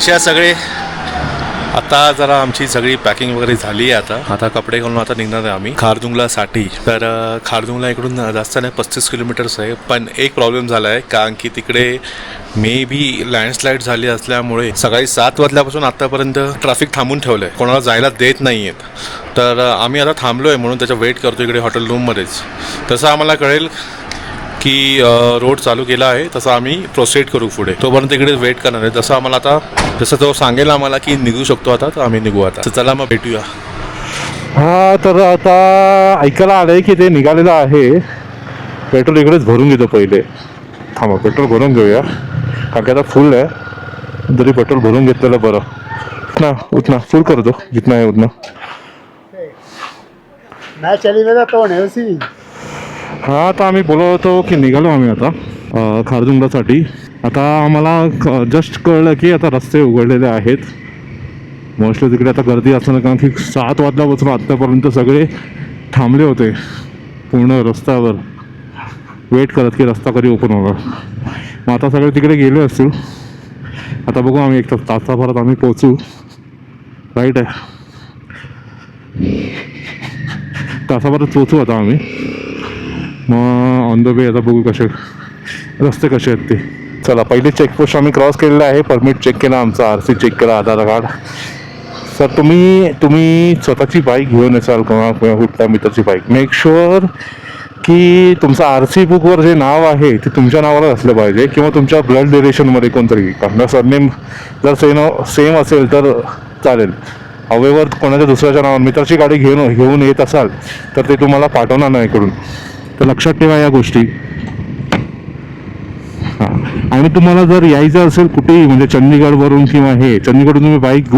कशा सगळे? आता जरा आमची सगळी पॅकिंग वगैरे झाली आहे आता. आता कपडे घालून आता निघणार आहे आम्ही. खारदुंगलासाठी तर खारदुंगला इकडून जास्त नाही पस्तीस किलोमीटर्स आहे. पण एक प्रॉब्लेम झाला आहे कारण की तिकडे मे बी लँडस्लाईड झाली असल्यामुळे सकाळी सात वाजल्यापासून आतापर्यंत ट्रॅफिक थांबून ठेवलं आहे कोणाला जायला देत नाही आहेत तर आम्ही आता थांबलो आहे म्हणून त्याचा वेट करतो इकडे हॉटेल रूममध्येच तसं आम्हाला कळेल की रोड चालू केला आहे तसं आम्ही प्रोसेड करू पुढे. तोपर्यंत इकडे वेट करणार आहे. जसं आम्हाला आता जसं तो सांगेल आम्हाला की निघू शकतो आता तर आम्ही निघू आता. तर चला मग भेटूया. हा तर आता ऐकायला आलंय की ते निघालेलं आहे. पेट्रोल इकडेच भरून घेतो पहिले. थांबा पेट्रोल भरून घेऊया. कारण की आता फुल आहे. तरी पेट्रोल भरून घेतलेलं बरं. उतना उतना फुल कर दो जितना है उतना मैं चली गया तो उसी हा आता आम्ही बोलत होतो की निघालो आम्ही आता खारजुंगलासाठी आता आम्हाला जस्ट कळलं की आता रस्ते उघडलेले आहेत. मोस्टली तिकडे आता गर्दी असणार कारण की सात वाजल्यापासून आत्तापर्यंत सगळे थांबले होते पूर्ण रस्त्यावर. वेट करत की रस्ता कधी ओपन होणार. मग आता सगळे तिकडे गेले असतील. आता बघू आम्ही एक तास तासाभरात आम्ही पोचू राईट आहे. तासाभरात पोचू आता आम्ही. मग ऑन द वे आता बघू कसे रस्ते कसे आहेत ते. चला पहिली चेकपोस्ट आम्ही क्रॉस केलेलं आहे. परमिट चेक केला आमचा आर सी चेक केला आधार कार्ड सर तुम्ही तुम्ही स्वतःची बाईक घेऊन येसाल किंवा किंवा कुठल्या मित्राची बाईक मेक शुअर की तुमचं आर सी बुकवर जे नाव आहे ते तुमच्या नावावर असलं पाहिजे किंवा तुमच्या ब्लड रिलेशनमध्ये कोणतरी. कारण सरनेम जर सेम सेम असेल तर चालेल. हवेवर कोणाच्या दुसऱ्याच्या नावावर मित्राची गाडी घेऊन घेऊन येत असाल तर ते तुम्हाला पाठवणार नाही इकडून. तर लक्षात ठेवा या गोष्टी. हां. आणि तुम्हाला जर यायचं असेल कुठेही म्हणजे चंदीगडवरून किंवा हे चंदीगडवरून तुम्ही बाईक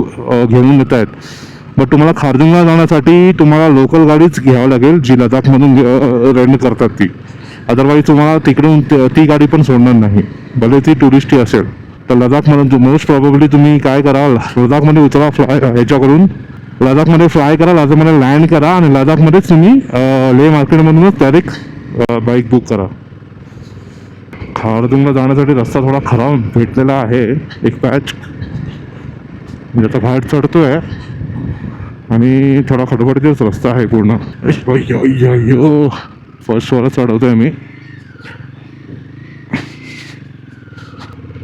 घेऊन येत आहेत बट तुम्हाला खारदुंगला जाण्यासाठी तुम्हाला लोकल गाडीच घ्यावं लागेल जी लडाखमधून रेंट करतात ती. अदरवाईज तुम्हाला तिकडून ती गाडी पण सोडणार नाही. भले ती टुरिस्टही असेल तर लडाखमधून मोस्ट प्रॉबेबली तुम्ही काय कराल लडाखमध्ये उतरा फ्लाय ह्याच्याकडून लडाखमध्ये फ्लाय करा लडाखमध्ये लँड करा आणि लडाखमध्येच तुम्ही ले लेह मार्केटमधूनच डायरेक्ट बाईक बुक करा. खारदुंगला जाण्यासाठी रस्ता थोडा खराब भेटलेला आहे. एक पॅच म्हणजे आता बाहेर चढतोय. आणि थोडा खडबडीतच रस्ता आहे पूर्ण. फर्स्ट वर चढवतोय मी.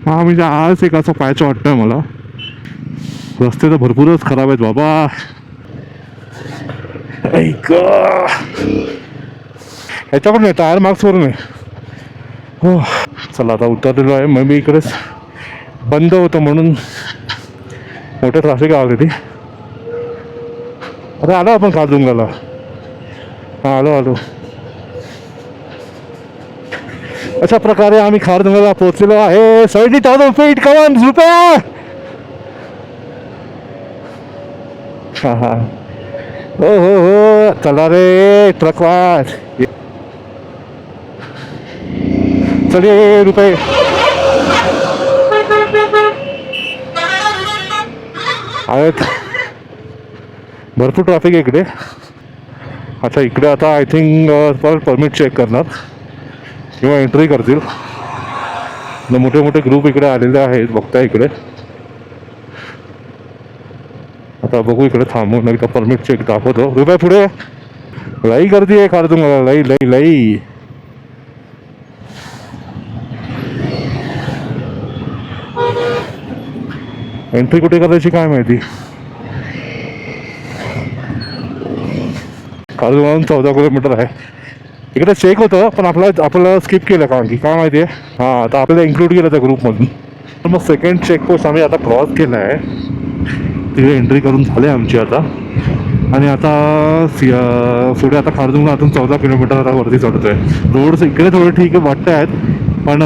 हा म्हणजे आज एक असा पॅच वाटतोय मला. रस्ते तर भरपूरच खराब आहेत बाबा. ऐक. ह्याच्याकडून आहे टायर मार्क्सवरून आहे. हो. चला आता उतरलेलो आहे. मग मी इकडेच बंद होतं म्हणून मोठं ट्रॅफिक आहे ती अरे आलो आपण खारदुंगाला हां आलो आलो. अशा प्रकारे आम्ही खारदुंगाला पोहोचलेलो आहे. सेवन्टी थाउजंड फीट कवन रुपया हां हां हो हो हो चला रे ट्रकवार चले रुपये आहेत भरपूर ट्रॅफिक आहे इकडे आता इकडे आता आय थिंक परत परमिट चेक करणार किंवा एंट्री करतील मोठे मोठे ग्रुप इकडे आलेले आहेत बघता इकडे आता बघू इकडे थांबून एकदा परमिट चेक दाखवतो. रुपये पुढे. लई गर्दी आहे खरं तुम्हाला लई लई लई. एंट्री कुठे करायची काय माहिती? खारदुंगावरून चौदा किलोमीटर आहे. इकडे चेक होतं पण आपला आपल्याला स्किप केलं कारण की काय माहिती आहे? हां आता आपल्याला इन्क्लूड केलं त्या ग्रुपमधून तर मग सेकंड चेकपोस्ट आम्ही आता क्रॉस केला आहे तिथे एंट्री करून झाले आमची आता. आणि आता सि- पुढे आता खारदुंगला अजून चौदा किलोमीटर आता वरती चढतोय. रोड इकडे थोडे ठीक आहे वाटत आहेत. पण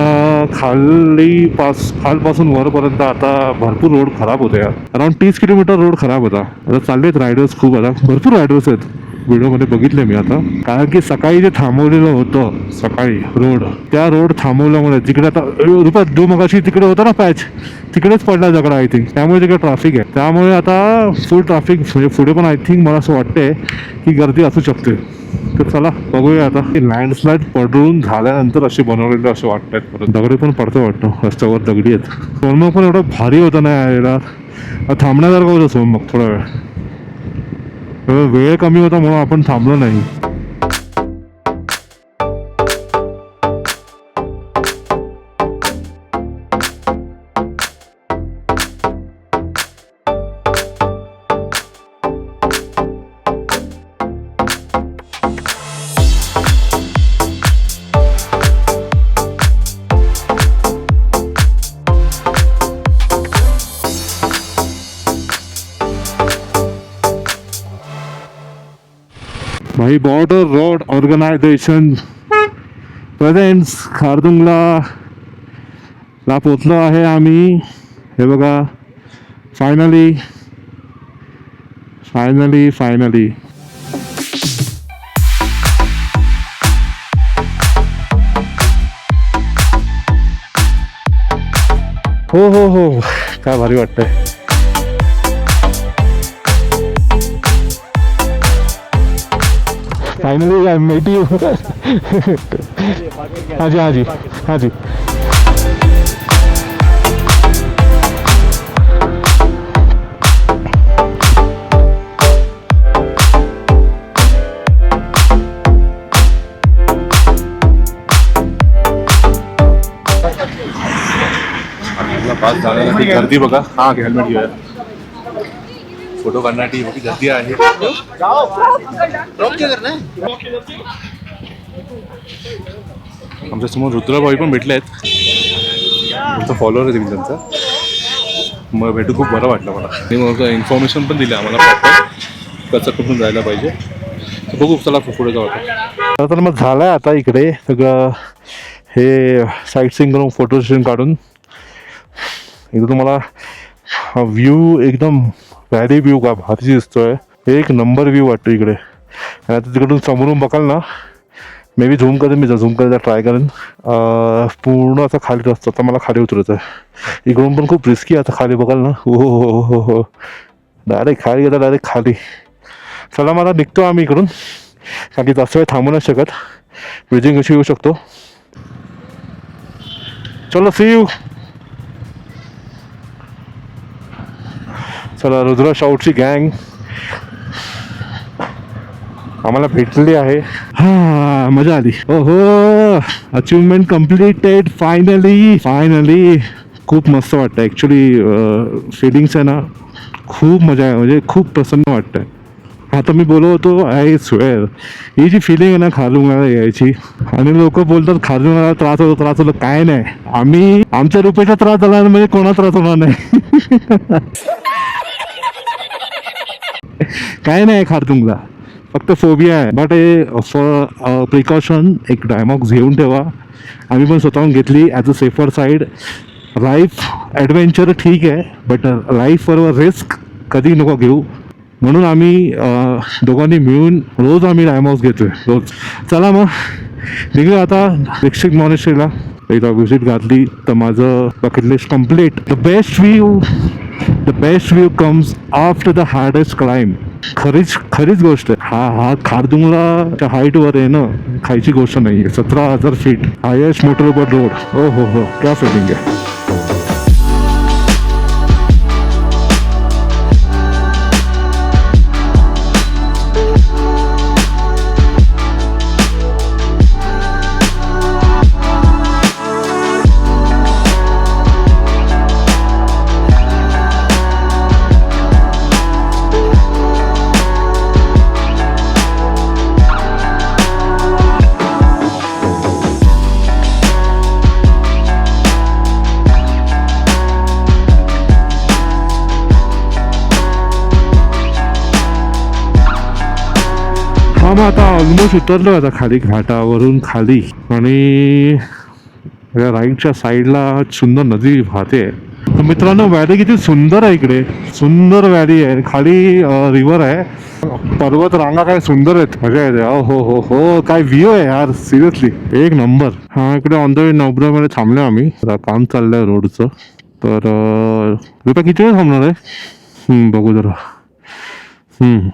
खाली पास खालपासून वरपर्यंत आता भरपूर रोड खराब होते अराउंड तीस किलोमीटर रोड खराब होता. आता चाललेत रायडर्स खूप आता. भरपूर रायडर्स आहेत. व्हिडिओमध्ये बघितले मी आता. कारण की सकाळी जे थांबवलेलं होतं सकाळी रोड त्या रोड थांबवल्यामुळे तिकडे आता रुपयात जो मगाशी तिकडे होता ना पॅच तिकडेच पडला दगड आय थिंक त्यामुळे तिकडे ट्रॅफिक आहे. त्यामुळे आता फुल ट्रॅफिक म्हणजे पुढे पण आय थिंक मला असं वाटतंय की गर्दी असू शकते. तर चला बघूया आता. लँडस्लाईड पडून झाल्यानंतर असे बनवलेले असे वाटत आहेत परत. दगडी पण पडतं वाटतं. रस्त्यावर दगडी आहेत. सोनमग पण एवढं भारी होतं ना यायला. थांबण्यासारखं होतं सोनमग थोडा वेळ? वेळ कमी होता म्हणून आपण थांबलो नाही. My border Road organisation presents Khardungla ला पोचलो आहे आम्ही. हे बघा. फायनली फायनली फायनली हो हो हो. काय भारी वाटतंय. फाइनली आई मेट यू हाँ जी हाँ जी हाँ जी आपला पास झाल्यानंतर गर्दी बघा. हा हेल्मेट घेऊया. फोटो काढण्यासाठी मोठी गर्दी आहे. आमच्यासमोर रुद्रभाई पण भेटले आहेत. तुमचा फॉलोअर आहे तुम्ही त्यांचा. मग भेटू खूप बरं वाटलं मला. आणि मग इन्फॉर्मेशन पण दिली आम्हाला कसं कुठून जायला पाहिजे. बघू चला पुढे जाऊ आता. तर मग झालं आहे आता इकडे. सगळं हे साईट सीन करून फोटो सेशन काढून. इथं तुम्हाला हा व्ह्यू एकदम व्हॅरी व्ह्यू का भारी दिसतोय. एक नंबर व्ह्यू वाटतो इकडे. आणि आता तिकडून समोरून बघाल ना मे बी झूम करेन मी झूम करायचा ट्राय करेन. पूर्ण असा खाली रस्ता आता मला खाली उतरायचं आहे इकडून पण खूप रिस्की आता खाली बघाल ना. हो हो हो हो हो. डायरेक्ट खाली गेला डायरेक्ट खाली. चला मला निघतो आम्ही इकडून. कारण की जास्त वेळ थांबू नाही शकत. ब्रिजिंग कशी येऊ शकतो? चलो सी यू चला रुद्र शाऊटची गँग आम्हाला भेटली आहे. हा मजा आली. ओहो अचिव्हमेंट कम्प्लिटेड फायनली फायनली खूप मस्त वाटतं. ॲक्च्युली फिलिंग्स आहे ना खूप मजा आहे. म्हणजे खूप प्रसन्न वाटतंय आता मी बोलवतो होतो आय स्वेअर ही जी फिलिंग आहे ना खारदुंगाला यायची आणि लोक बोलतात खारदुंगाला त्रास होतो त्रास होतो. काय नाही. आम्ही आमच्या रुपयाचा त्रास झाला म्हणजे कोणा त्रास होणार नाही. काय नाही खारदुंगला फक्त फोबिया आहे. बट हे फॉर प्रिकॉशन uh, एक डायमॉक्स घेऊन ठेवा. आम्ही पण स्वतःहून घेतली. As a safer side life adventure ठीक आहे. बट लाईफवर रिस्क कधी नको घेऊ. म्हणून आम्ही uh, दोघांनी मिळून रोज आम्ही डायमॉक्स घेतोय. रोज. चला मग. निघू आता दीक्षित मॉनेस्ट्रीला एकदा व्हिजिट घातली. तर माझं bucket list complete the best view the best view comes after the hardest climb खरीच खरीच गोष्ट आहे. हा हा खारदुंगलाच्या हाईटवर आहे ना खायची गोष्ट नाही आहे सतरा हजार फीट हायस्ट मोटरबोट रोड हो हो हो. क्या फिलिंग आहे. हा मग आता ऑलमोस्ट उतरलो आता खाली घाटावरून खाली. आणि या राईटच्या साईडला सुंदर नदी वाहते. तर मित्रांनो व्हॅली किती सुंदर आहे इकडे. सुंदर व्हॅली आहे. खाली रिव्हर आहे. पर्वत रांगा काय सुंदर आहेत. मजा येते. अहो हो हो हो. काय व्ह्यू आहे यार. सिरियसली एक नंबर हा इकडे ऑन द वे नवब्रामध्ये थांबलो आम्ही. काम चाललंय रोडचं. तर रुपया किती वेळ थांबणार आहे? बघू जरा. हम्म.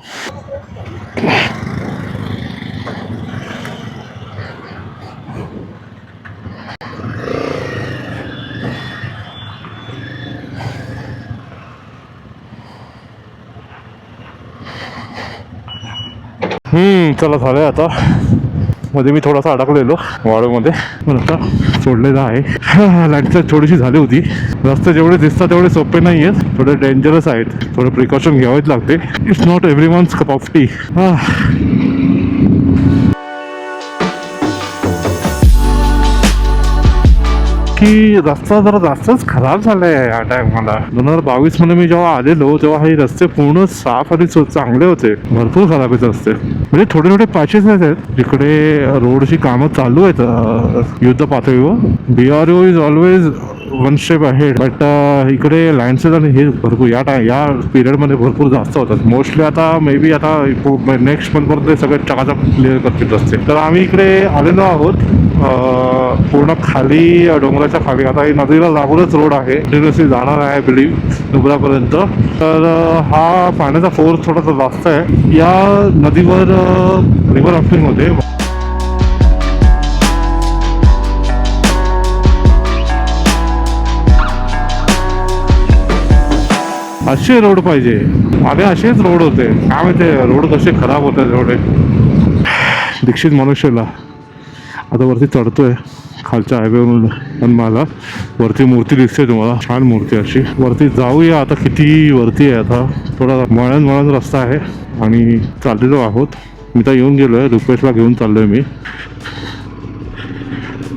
हम्म, चला झालंय आता. मध्ये मी थोडासा अडकलेलो वाळूमध्ये. पण आता सोडलेला आहे. लाईटचा थोडीशी झाली होती. रस्ते जेवढे दिसतात तेवढे सोपे नाही आहेत थोडे डेंजरस आहेत. थोडं प्रिकॉशन घ्यावेच लागते. It's not everyone's cup of tea की रस्ता जरा जास्तच खराब झालाय या टायमाला दोन हजार बावीसमध्ये मी जेव्हा आलेलो तेव्हा हे रस्ते पूर्ण साफ आणि चांगले होते. भरपूर खराब आहेत रस्ते. म्हणजे थोडे थोडे पॅचेस आहेत. जिकडे रोडची कामं चालू आहेत युद्ध पातळीवर B R O is always one step आहे बट इकडे लँडसेस आणि हे भरपूर या टाय या पिरियडमध्ये भरपूर जास्त होतात. मोस्टली आता मे बी आता नेक्स्ट मंथपर्यंत सगळे चकाचक क्लिअर करतील असते तर आम्ही इकडे आलेलो आहोत. पूर्ण खाली डोंगराच्या खाली. आता ही नदीला लागूनच रोड आहे. कंटिन्युअसली जाणार आहे बिलीव डोंगरापर्यंत तर हा पाण्याचा फोर्स थोडासा जास्त आहे. या नदीवर रिव्हर राफ्टिंग होते असे रोड पाहिजे. आधी असेच रोड होते. काय माहिती रोड कसे खराब होतात एवढे. दीक्षित मनुष्यला. आता वरती चढतोय खालच्या हायवेवरून पण मला वरती मूर्ती दिसते तुम्हाला. छान मूर्ती अशी. वरती जाऊया आता. किती वरती आहे आता. थोडा मळण मळण रस्ता आहे. आणि चाललेलो आहोत. मी तर येऊन गेलो आहे रुपेशला घेऊन चाललोय मी.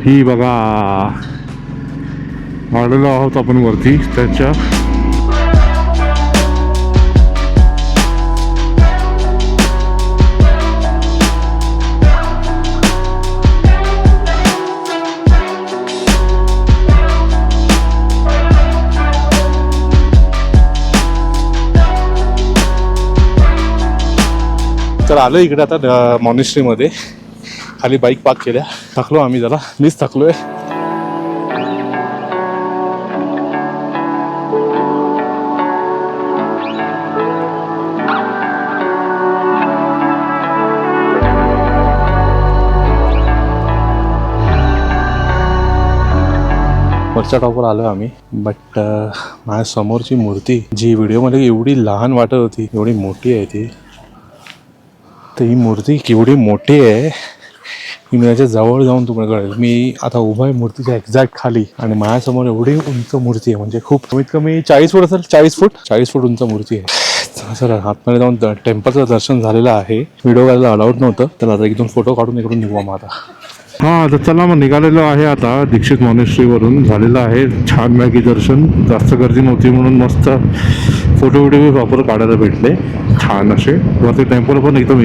ही बघा. आलेलो आहोत आपण वरती. त्याच्या तर आलो इकडे आता मॉनिस्ट्रीमध्ये खाली बाईक पार्क केल्या. थकलो आम्ही जरा. मीच आहे वरच्या टॉपवर आलो आम्ही. बट माझ्या समोरची मूर्ती जी व्हिडिओमध्ये एवढी लहान वाटत होती एवढी मोठी आहे ती तर ही मूर्ती केवढी मोठी आहे. ही मी त्याच्याजवळ जाऊन तुम्हाला कळेल. मी आता उभा आहे मूर्तीच्या एक्झॅक्ट खाली आणि माझ्यासमोर एवढी उंच मूर्ती आहे. म्हणजे खूप कमीत कमी चाळीस फूट असेल चाळीस फूट चाळीस फूट उंच मूर्ती आहे. सर आतमध्ये जाऊन द- टेम्पलचं दर्शन झालेलं आहे. व्हिडिओ करायला अलाउड नव्हतं. तर आता एक दोन फोटो काढून इकडून निघू मग आता. हा तर चला मग निघालेलो आहे आता. दीक्षित मॉनेस्ट्रीवरून झालेलं आहे. छान मॅगी दर्शन. जास्त गर्दी नव्हती म्हणून मस्त फोटो व्हिडिओ प्रॉपर काढायला भेटले. छान असे. वरती टेम्पल पण एकदम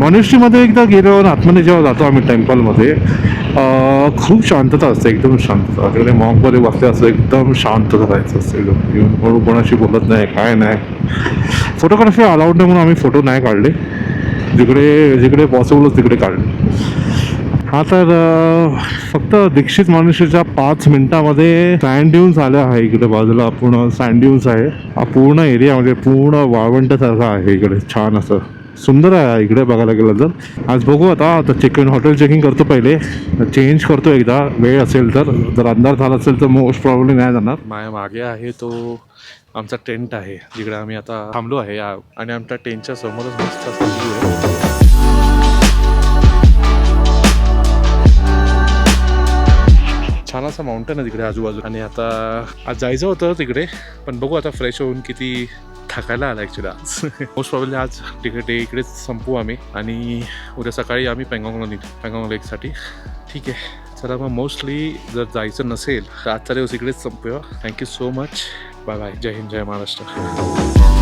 मॉनेस्ट्रीमध्ये एकदा गेलो आतमध्ये जेव्हा जातो आम्ही टेम्पलमध्ये खूप शांतता असते एकदम शांतता. तिकडे मॉकमध्ये बसले असं एकदम शांत राहायचं असतं. एकदम येऊन कोण कोणाशी बोलत नाही काय नाही. फोटोग्राफी अलाउड नाही म्हणून आम्ही फोटो नाही काढले. जिकडे जिकडे पॉसिबल तिकडे काढले. हा तर फक्त दीक्षित मनुष्याच्या पाच मिनिटामध्ये सँड ड्यून्स आल्या आहे इकडे बाजूला. पूर्ण सँड ड्यून्स आहे. हा पूर्ण एरिया म्हणजे पूर्ण वाळवंटासारखा आहे इकडे. छान असं. सुंदर आहे इकडे बघायला गेलं तर. आज बघू आता. आता चेक हॉटेल चेकिंग करतो पहिले. चेंज करतो एकदा. वेळ असेल तर. जर अंधार झाला असेल तर मोस्ट प्रॉब्लेम नाही जाणार. माझ्या मागे आहे तो आमचा टेंट आहे. जिकडे आम्ही आता थांबलो आहे. आणि आमच्या टेंटच्या समोरच मस्त आहे. छान असा माउंटन आहे तिकडे आजूबाजू आणि आता आज जायचं होतं तिकडे पण बघू आता फ्रेश होऊन किती थकायला आला ॲक्च्युली आज. मोस्ट प्रॉब्ली आज तिकडे इकडेच संपू आम्ही. आणि उद्या सकाळी आम्ही पेंगॉंगला निघू पेंगॉंग लेकसाठी ठीक आहे. चला मग मोस्टली जर जायचं नसेल तर आजचा दिवस इकडेच संपूया. Thank you so much bye bye जय हिंद जय महाराष्ट्र.